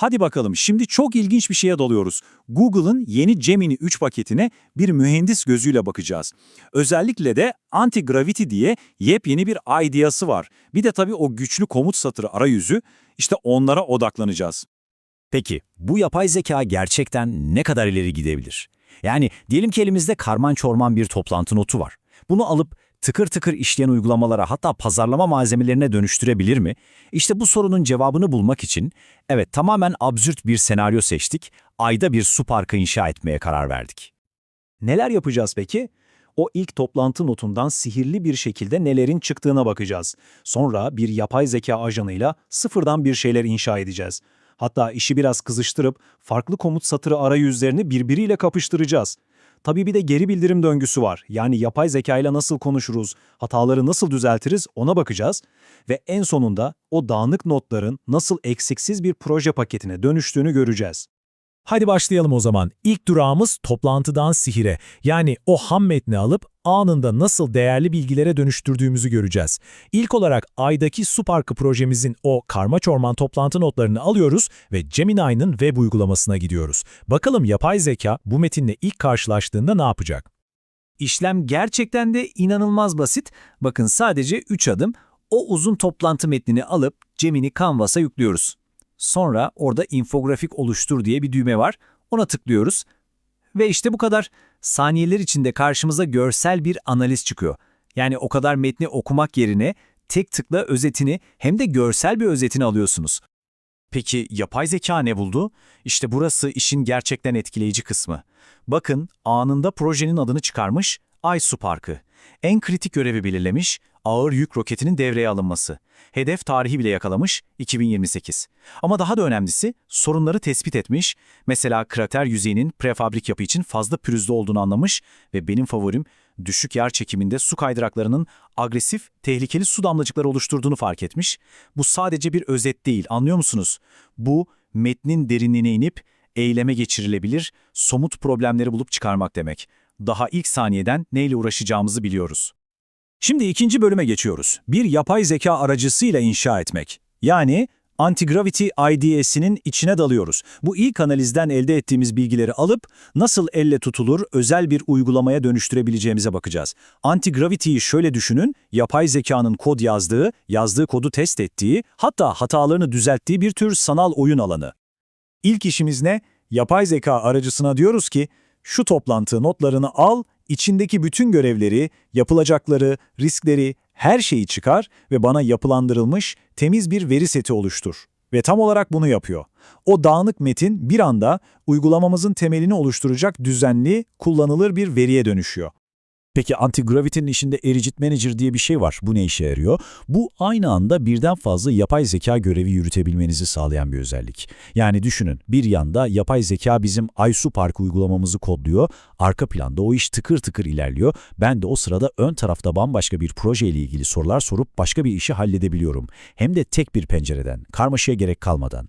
Hadi bakalım şimdi çok ilginç bir şeye dalıyoruz. Google'ın yeni Gemini 3 paketine bir mühendis gözüyle bakacağız. Özellikle de anti-gravity diye yepyeni bir ideası var. Bir de tabii o güçlü komut satırı arayüzü, işte onlara odaklanacağız. Peki bu yapay zeka gerçekten ne kadar ileri gidebilir? Yani diyelim ki elimizde karman çorman bir toplantı notu var. Bunu alıp tıkır tıkır işleyen uygulamalara hatta pazarlama malzemelerine dönüştürebilir mi? İşte bu sorunun cevabını bulmak için evet tamamen absürt bir senaryo seçtik. Ayda bir su parkı inşa etmeye karar verdik. Neler yapacağız peki? O ilk toplantı notundan sihirli bir şekilde nelerin çıktığına bakacağız. Sonra bir yapay zeka ajanıyla sıfırdan bir şeyler inşa edeceğiz. Hatta işi biraz kızıştırıp farklı komut satırı arayüzlerini birbiriyle kapıştıracağız. Tabii bir de geri bildirim döngüsü var. Yani yapay zeka ile nasıl konuşuruz, hataları nasıl düzeltiriz ona bakacağız. Ve en sonunda o dağınık notların nasıl eksiksiz bir proje paketine dönüştüğünü göreceğiz. Hadi başlayalım o zaman. İlk durağımız toplantıdan sihire. Yani o ham metni alıp anında nasıl değerli bilgilere dönüştürdüğümüzü göreceğiz. İlk olarak Ay'daki Su Parkı projemizin o karma çorman toplantı notlarını alıyoruz ve Gemini'nin web uygulamasına gidiyoruz. Bakalım yapay zeka bu metinle ilk karşılaştığında ne yapacak? İşlem gerçekten de inanılmaz basit. Bakın sadece 3 adım. O uzun toplantı metnini alıp Gemini Canvas'a yüklüyoruz. Sonra orada infografik oluştur diye bir düğme var. Ona tıklıyoruz. Ve işte bu kadar. Saniyeler içinde karşımıza görsel bir analiz çıkıyor. Yani o kadar metni okumak yerine tek tıkla özetini hem de görsel bir özetini alıyorsunuz. Peki yapay zeka ne buldu? İşte burası işin gerçekten etkileyici kısmı. Bakın anında projenin adını çıkarmış, Ay Su Parkı. En kritik görevi belirlemiş, ağır yük roketinin devreye alınması. Hedef tarihi bile yakalamış, 2028. Ama daha da önemlisi sorunları tespit etmiş, mesela krater yüzeyinin prefabrik yapı için fazla pürüzlü olduğunu anlamış ve benim favorim düşük yer çekiminde su kaydıraklarının agresif, tehlikeli su damlacıkları oluşturduğunu fark etmiş. Bu sadece bir özet değil, anlıyor musunuz? Bu metnin derinliğine inip eyleme geçirilebilir, somut problemleri bulup çıkarmak demek. Daha ilk saniyeden neyle uğraşacağımızı biliyoruz. Şimdi ikinci bölüme geçiyoruz. Bir yapay zeka aracısıyla inşa etmek. Yani Anti-Gravity IDS'inin içine dalıyoruz. Bu ilk analizden elde ettiğimiz bilgileri alıp nasıl elle tutulur özel bir uygulamaya dönüştürebileceğimize bakacağız. Anti-Gravity'yi şöyle düşünün, yapay zekanın kod yazdığı, yazdığı kodu test ettiği, hatta hatalarını düzelttiği bir tür sanal oyun alanı. İlk işimiz ne? Yapay zeka aracısına diyoruz ki, şu toplantı notlarını al, içindeki bütün görevleri, yapılacakları, riskleri, her şeyi çıkar ve bana yapılandırılmış, temiz bir veri seti oluştur. Ve tam olarak bunu yapıyor. O dağınık metin bir anda uygulamamızın temelini oluşturacak düzenli, kullanılır bir veriye dönüşüyor. Peki Anti-Gravity'nin içinde Ericit Manager diye bir şey var. Bu ne işe yarıyor? Bu aynı anda birden fazla yapay zeka görevi yürütebilmenizi sağlayan bir özellik. Yani düşünün bir yanda yapay zeka bizim Aysu Park uygulamamızı kodluyor, arka planda o iş tıkır tıkır ilerliyor. Ben de o sırada ön tarafta bambaşka bir projeyle ilgili sorular sorup başka bir işi halledebiliyorum. Hem de tek bir pencereden, karmaşaya gerek kalmadan.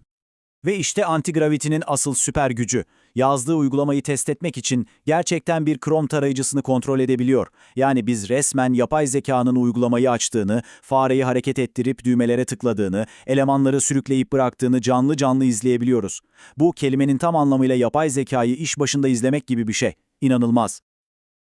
Ve işte antigravity'nin asıl süper gücü. Yazdığı uygulamayı test etmek için gerçekten bir Chrome tarayıcısını kontrol edebiliyor. Yani biz resmen yapay zekanın uygulamayı açtığını, fareyi hareket ettirip düğmelere tıkladığını, elemanları sürükleyip bıraktığını canlı canlı izleyebiliyoruz. Bu kelimenin tam anlamıyla yapay zekayı iş başında izlemek gibi bir şey. İnanılmaz.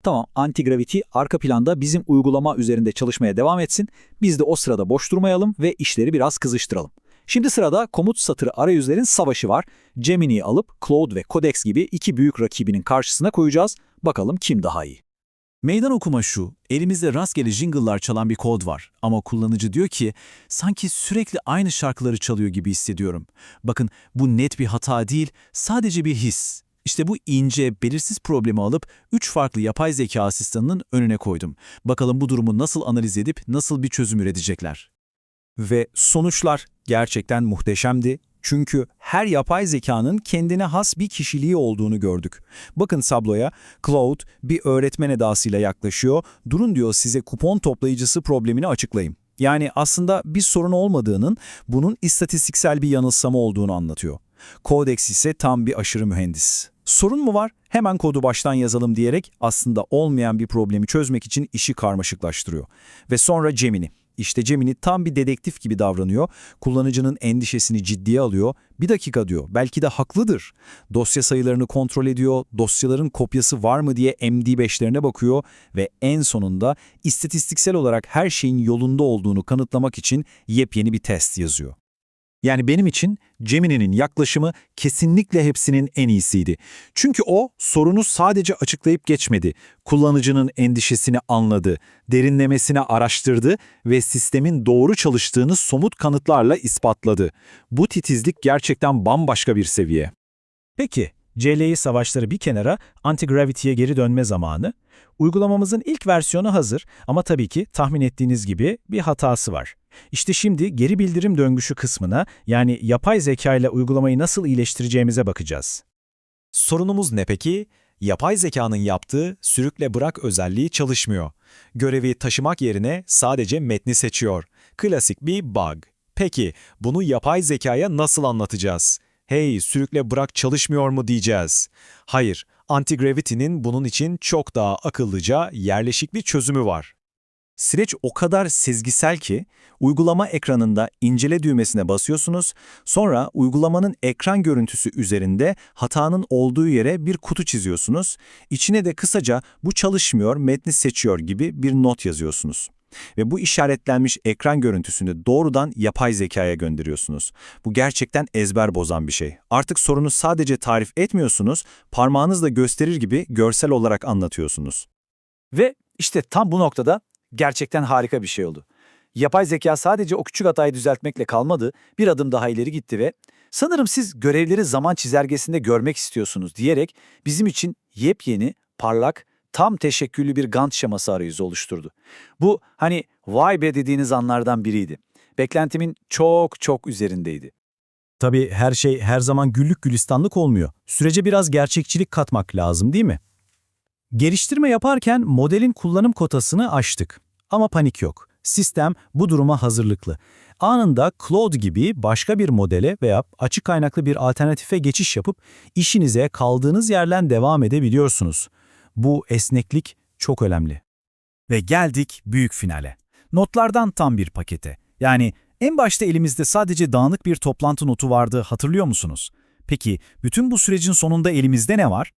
Tamam, anti-gravity arka planda bizim uygulama üzerinde çalışmaya devam etsin. Biz de o sırada boş durmayalım ve işleri biraz kızıştıralım. Şimdi sırada komut satırı arayüzlerin savaşı var. Gemini'yi alıp Claude ve Codex gibi iki büyük rakibinin karşısına koyacağız. Bakalım kim daha iyi. Meydan okuma şu, elimizde rastgele jingle'lar çalan bir kod var ama kullanıcı diyor ki sanki sürekli aynı şarkıları çalıyor gibi hissediyorum. Bakın bu net bir hata değil, sadece bir his. İşte bu ince, belirsiz problemi alıp üç farklı yapay zeka asistanının önüne koydum. Bakalım bu durumu nasıl analiz edip nasıl bir çözüm üretecekler. Ve sonuçlar gerçekten muhteşemdi. Çünkü her yapay zekanın kendine has bir kişiliği olduğunu gördük. Bakın tabloya Cloud bir öğretmen edasıyla yaklaşıyor. Durun diyor size kupon toplayıcısı problemini açıklayayım. Yani aslında bir sorun olmadığının, bunun istatistiksel bir yanılsama olduğunu anlatıyor. Codex ise tam bir aşırı mühendis. Sorun mu var? Hemen kodu baştan yazalım diyerek aslında olmayan bir problemi çözmek için işi karmaşıklaştırıyor. Ve sonra Gemini. İşte Gemini tam bir dedektif gibi davranıyor, kullanıcının endişesini ciddiye alıyor. Bir dakika diyor, belki de haklıdır. Dosya sayılarını kontrol ediyor, dosyaların kopyası var mı diye MD5'lerine bakıyor ve en sonunda istatistiksel olarak her şeyin yolunda olduğunu kanıtlamak için yepyeni bir test yazıyor. Yani benim için Gemini'nin yaklaşımı kesinlikle hepsinin en iyisiydi. Çünkü o sorunu sadece açıklayıp geçmedi. Kullanıcının endişesini anladı, derinlemesine araştırdı ve sistemin doğru çalıştığını somut kanıtlarla ispatladı. Bu titizlik gerçekten bambaşka bir seviye. Peki, CLI savaşları bir kenara, anti-gravity'ye geri dönme zamanı. Uygulamamızın ilk versiyonu hazır ama tabii ki tahmin ettiğiniz gibi bir hatası var. İşte şimdi geri bildirim döngüsü kısmına yani yapay zeka ile uygulamayı nasıl iyileştireceğimize bakacağız. Sorunumuz ne peki? Yapay zekanın yaptığı sürükle bırak özelliği çalışmıyor. Görevi taşımak yerine sadece metni seçiyor. Klasik bir bug. Peki bunu yapay zekaya nasıl anlatacağız? Hey sürükle bırak çalışmıyor mu diyeceğiz. Hayır, Antigravity'nin bunun için çok daha akıllıca, yerleşik bir çözümü var. Süreç o kadar sezgisel ki, uygulama ekranında incele düğmesine basıyorsunuz, sonra uygulamanın ekran görüntüsü üzerinde hatanın olduğu yere bir kutu çiziyorsunuz, içine de kısaca bu çalışmıyor, metni seçiyor gibi bir not yazıyorsunuz. Ve bu işaretlenmiş ekran görüntüsünü doğrudan yapay zekaya gönderiyorsunuz. Bu gerçekten ezber bozan bir şey. Artık sorunu sadece tarif etmiyorsunuz, parmağınızla gösterir gibi görsel olarak anlatıyorsunuz. Ve işte tam bu noktada gerçekten harika bir şey oldu. Yapay zeka sadece o küçük hatayı düzeltmekle kalmadı, bir adım daha ileri gitti ve sanırım siz görevleri zaman çizelgesinde görmek istiyorsunuz diyerek bizim için yepyeni, parlak, tam teşekküllü bir Gantt şeması arayüzü oluşturdu. Bu hani vay be dediğiniz anlardan biriydi. Beklentimin çok çok üzerindeydi. Tabii her şey her zaman güllük gülistanlık olmuyor. Sürece biraz gerçekçilik katmak lazım değil mi? Geliştirme yaparken modelin kullanım kotasını aştık. Ama panik yok. Sistem bu duruma hazırlıklı. Anında Claude gibi başka bir modele veya açık kaynaklı bir alternatife geçiş yapıp işinize kaldığınız yerden devam edebiliyorsunuz. Bu esneklik çok önemli. Ve geldik büyük finale. Notlardan tam bir pakete. Yani en başta elimizde sadece dağınık bir toplantı notu vardı hatırlıyor musunuz? Peki bütün bu sürecin sonunda elimizde ne var?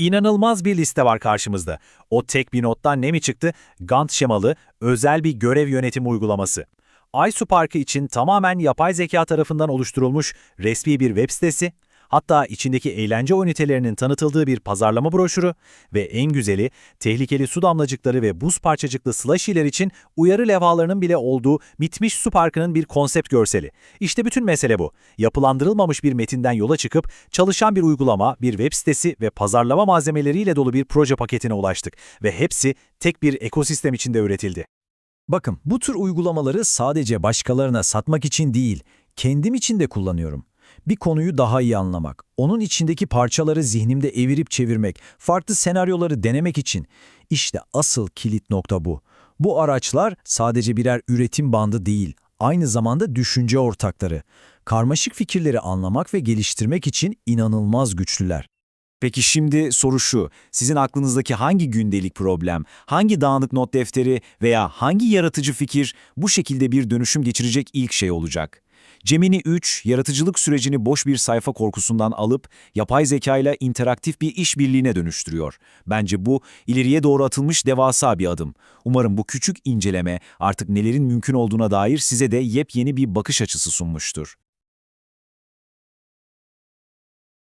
İnanılmaz bir liste var karşımızda. O tek bir nottan ne mi çıktı? Gantt şemalı, özel bir görev yönetim uygulaması. Aysu Parkı için tamamen yapay zeka tarafından oluşturulmuş resmi bir web sitesi, hatta içindeki eğlence ünitelerinin tanıtıldığı bir pazarlama broşürü ve en güzeli tehlikeli su damlacıkları ve buz parçacıklı slushy'ler için uyarı levhalarının bile olduğu bitmiş su parkının bir konsept görseli. İşte bütün mesele bu. Yapılandırılmamış bir metinden yola çıkıp çalışan bir uygulama, bir web sitesi ve pazarlama malzemeleriyle dolu bir proje paketine ulaştık ve hepsi tek bir ekosistem içinde üretildi. Bakın bu tür uygulamaları sadece başkalarına satmak için değil, kendim için de kullanıyorum. Bir konuyu daha iyi anlamak, onun içindeki parçaları zihnimde evirip çevirmek, farklı senaryoları denemek için. İşte asıl kilit nokta bu. Bu araçlar sadece birer üretim bandı değil, aynı zamanda düşünce ortakları. Karmaşık fikirleri anlamak ve geliştirmek için inanılmaz güçlüler. Peki şimdi soru şu, sizin aklınızdaki hangi gündelik problem, hangi dağınık not defteri veya hangi yaratıcı fikir bu şekilde bir dönüşüm geçirecek ilk şey olacak? Gemini 3, yaratıcılık sürecini boş bir sayfa korkusundan alıp yapay zeka ile interaktif bir işbirliğine dönüştürüyor. Bence bu ileriye doğru atılmış devasa bir adım. Umarım bu küçük inceleme artık nelerin mümkün olduğuna dair size de yepyeni bir bakış açısı sunmuştur.